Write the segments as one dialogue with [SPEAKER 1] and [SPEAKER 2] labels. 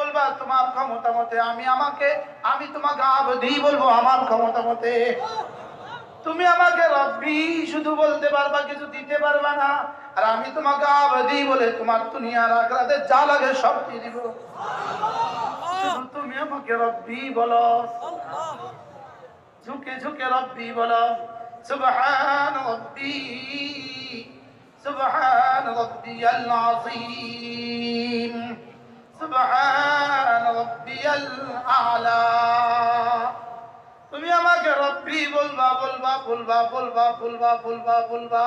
[SPEAKER 1] বলবা, তোমার ক্ষমতা মতে আমি আমাকে, আমি তোমাকে আবদি বলব আমার ক্ষমতা মতে। তুমি আমাকে রব্বি শুধু বলতে পারবা, কিছু দিতে পারবা না। আর আমি তোমাকে আবদি বলে তোমার দুনিয়ার আগ্রাতে যা লাগে সব দিয়ে দিব। তুমি আমাকে রব্বি বলো। ঝুঁকে ঝুঁকে রব্বি বলো। সুবহান রব্বি, সুবহান রব্বিয়াল আযীম বলবা বলবা বলবা বলবা বলবা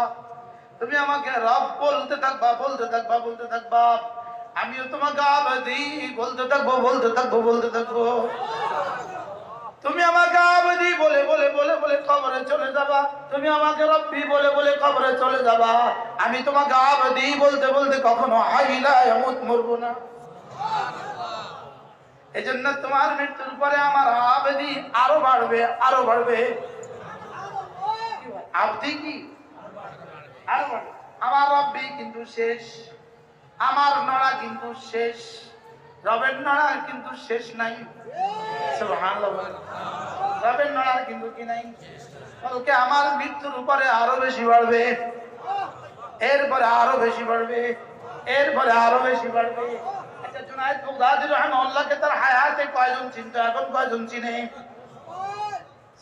[SPEAKER 1] তুমি আমাকে রব বলতে থাকবা বলতে থাকবা বলতে থাকবা। আমিও তোমাকে আবাদি, বলতে থাকব বলতে থাকব বলতে থাকব। তুমি আমাকে আবাদি, বলে বলে বলে বলে খবরে চলে যাবা। তুমি আমাকে রব্বি বলে বলে খবরে চলে যাবা। আমি তোমাকে আবাদি বলতে বলতে কখনো হাইলা এমত মরবো না। এই জন্য তোমার মৃত্যুর পরে আমার আবেদি আরও বাড়বে আরও বাড়বে। আবদি কি আমার রব্বি কিন্তু শেষ। আমার নড়া কিন্তু শেষ। রবের নড়া কিন্তু শেষ নাই। রবের নড়া কিন্তু কি নাই? কালকে আমার মৃত্যুর উপরে আরও বেশি বাড়বে। এরপরে আরও বেশি বাড়বে। এরপরে আরও বেশি বাড়বে। আচ্ছা জুনায়েদ বাগদাদি রাহিমাহুল্লাহকে তার হায়াতে কয়জন চিনত? এখন কয়জন চিনে?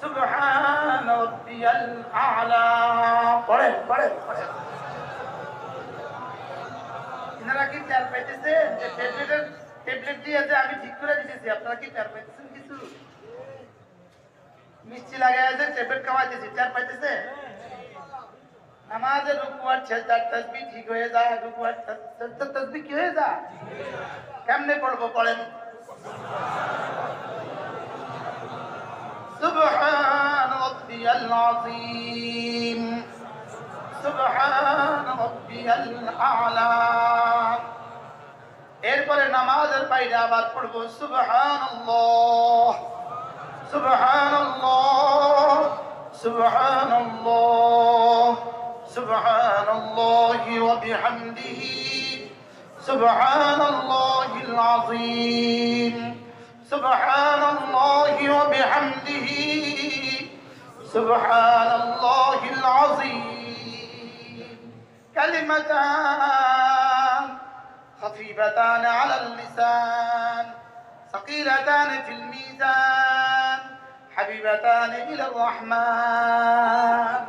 [SPEAKER 1] সুবহান কি টের পাইতেছেন? যে ট্যাবলেটের ট্যাবলেট দিয়ে আমি ঠিক করে দিতেছি, আপনারা কি টের পাইতেছেন কিছু? মিষ্টি লাগায় যে ট্যাবলেট খাওয়াইতেছি, টের পাইতেছে আমাদের রুকুয়ার ছেলতার তসবি ঠিক হয়ে যায়, রুকুয়ার তসবি কি হয়ে যায়? কেমনে পড়ব, পড়েন। রব্বিকাল আলা এরপরে নামাজের বাইরে আবার পড়ব সুবহানাল্লাহ সুবহানাল্লাহ সুবহানাল্লাহ সুবহানাল্লাহি ওয়া বিহামদিহি সুবহানাল্লাহিল আযীম সুবহানাল্লাহি ওয়া বিহামদিহি সুবহানাল্লাহিল আযীম كلمتان خفيفتان على اللسان ثقيلتان في الميزان حبيبتان إلى الرحمن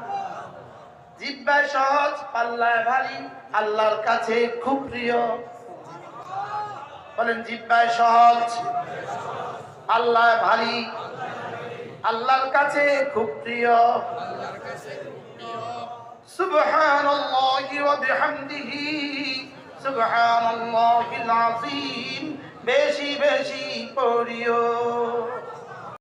[SPEAKER 1] জিব্বা সহজ পাল্লায় ভারী আল্লাহর কাছে খুব প্রিয় বলেন জিব্বায় সহজ আল্লাহ ভারী আল্লাহর কাছে খুব প্রিয় সুবহানাল্লাহি ওয়া বিহামদিহি সুবহানাল্লাহিল আযীম। বেশি বেশি পড়িও।